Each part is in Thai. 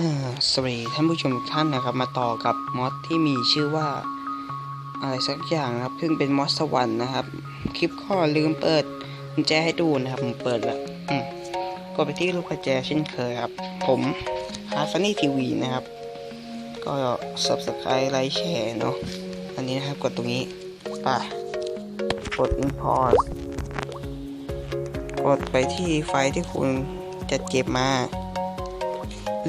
สวัสดีท่านผู้ชมทุกท่านนะครับ มาต่อกับมอสที่มีชื่อว่าอะไรสักอย่างนะครับซึ่งเป็นมอสสวรรค์นะครับ คลิปก็ลืมเปิดกุญแจให้ดูนะครับผมเปิดแล้วกดไปที่ลูกกุญแจเช่นเคยครับ ผมฮาร์ฟนี่ทีวีนะครับ ก็ subscribe ไลค์แชร์เนาะอันนี้นะครับกดตรงนี้ป่ะกด import กดไปที่ไฟล์ที่คุณจะเก็บมา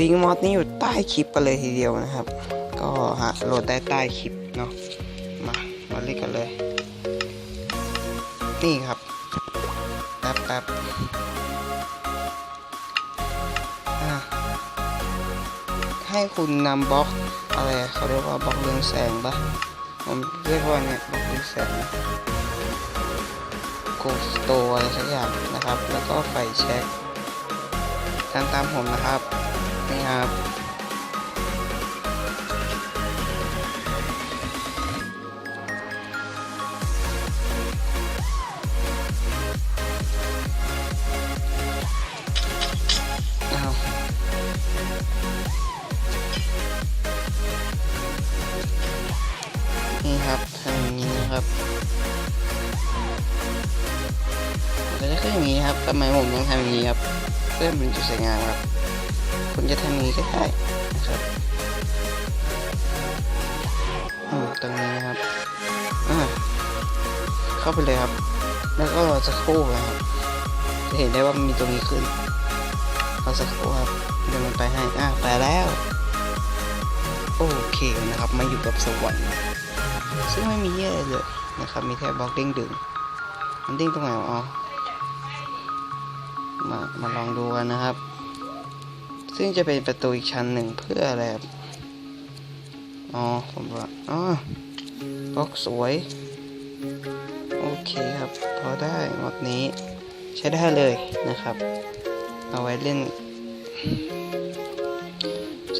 ลิงก์มอดนี้อยู่ใต้คลิปไปเลยทีเดียวนะครับ ก็หาโหลดได้ใต้คลิปเนาะมามาเล่นกันเลย นี่ครับแป๊บแป๊บอะให้คุณนำบล็อกอะไรเขาเรียกว่าบล็อกเรืองแสงปะผมเรียกว่าเนี่ยบล็อกเรืองแสงโกสโตอะไรสักอย่างนะครับ แล้วก็ไฟแช็คตามตามผมนะครับ นี่ครับ นี่ครับทำอย่างนี้นะครับมันจะขึ้นอย่างนี้ครับทำไมผมต้องทำอย่างนี้ครับเพื่อมันจะสวยงามครับ คุณจะทำอย่างนี้ก็ได้นะครับตรงนี้นะครับอ่าเข้าไปเลยครับ แล้วก็รอสักครู่นะครับ จะเห็นได้ว่ามันมีตรงนี้ขึ้นรอสักครู่ครับเดี๋ยวมันไปให้อ่าไปแล้ว โอเคนะครับ มาอยู่กับสวรรค์ซึ่งไม่มีเยอะเลยนะครับ มีแค่บล็อกเด้งดึงมันเด้งตรงไหนอ๋อมา มาลองดูกันนะครับ ซึ่งจะเป็นประตูอีกชั้นหนึ่งเพื่ออะไรครับอ๋อผมว่าอ๋อบล็อกสวย โอเคครับ พอได้หมดนี้ ใช้ได้เลยนะครับ เอาไว้เล่น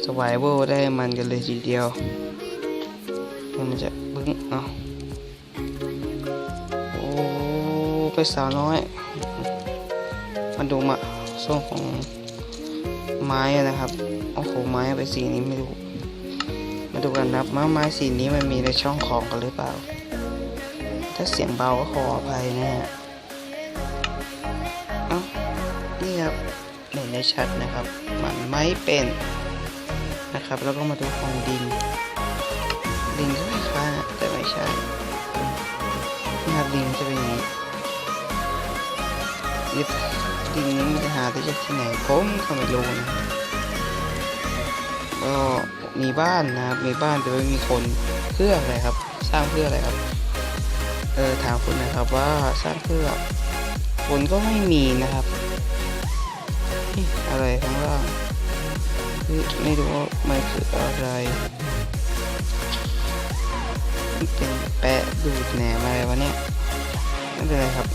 สวายเวลได้มันกันเลยทีเดียว มันจะบึ้งเนาะโอ้ไปสาวน้อย มาดูมาส่ของ ไม้อะนะครับ โอ้โห ไม้ไปสีนี้ไม่รู้ มาดูกันนะครับว่าไม้สีนี้มันมีในช่องของกันหรือเปล่า ถ้าเสียงเบาก็ขออภัยนะฮะเอ้านี่ครับเห็นได้ชัดนะครับ มันไม่เป็นนะครับ แล้วก็มาดูของดิน ดินก็คล้ายๆแต่ไม่ใช่นี่ครับดินจะเป็นอย่างนี้ ดินนี้มันจะหาได้จากที่ไหนผมก็ไม่รู้นะก็มีบ้านนะครับ มีบ้านแต่ไม่มีคนเพื่ออะไรครับ สร้างเพื่ออะไรครับ เออถามคุณนะครับว่าสร้างเพื่อฝนก็ไม่มีนะครับอะไรข้างล่างไม่รู้ว่ามันคืออะไรเป็นแปะดูดแหนมอะไรวะเนี่ยไม่เป็นไรครับ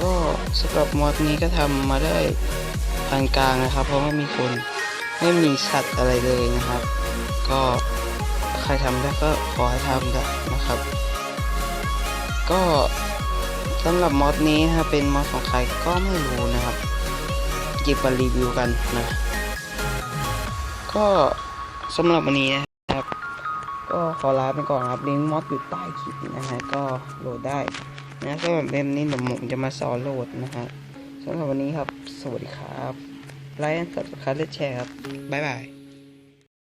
ก็สำหรับมอดนี้ก็ทำมาได้ปานกลางนะครับ เพราะไม่มีคนไม่มีสัตว์อะไรเลยนะครับ ก็ใครทำได้ก็ขอให้ทำได้นะครับ ก็สำหรับมอดนี้นะครับเป็นมอดของใครก็ไม่รู้นะครับหยิบมารีวิวกันนะ ก็สำหรับวันนี้นะครับ ก็ขอลาไปก่อนครับลิงก์มอดอยู่ใต้คลิปนะฮะก็โหลดได้ นะก็แบบนี้เดี๋ยวผมจะมาสอนโหลดนะฮะสำหรับวันนี้ครับ สวัสดีครับ ไลค์กดคัดและแชร์ครับ บ๊ายบาย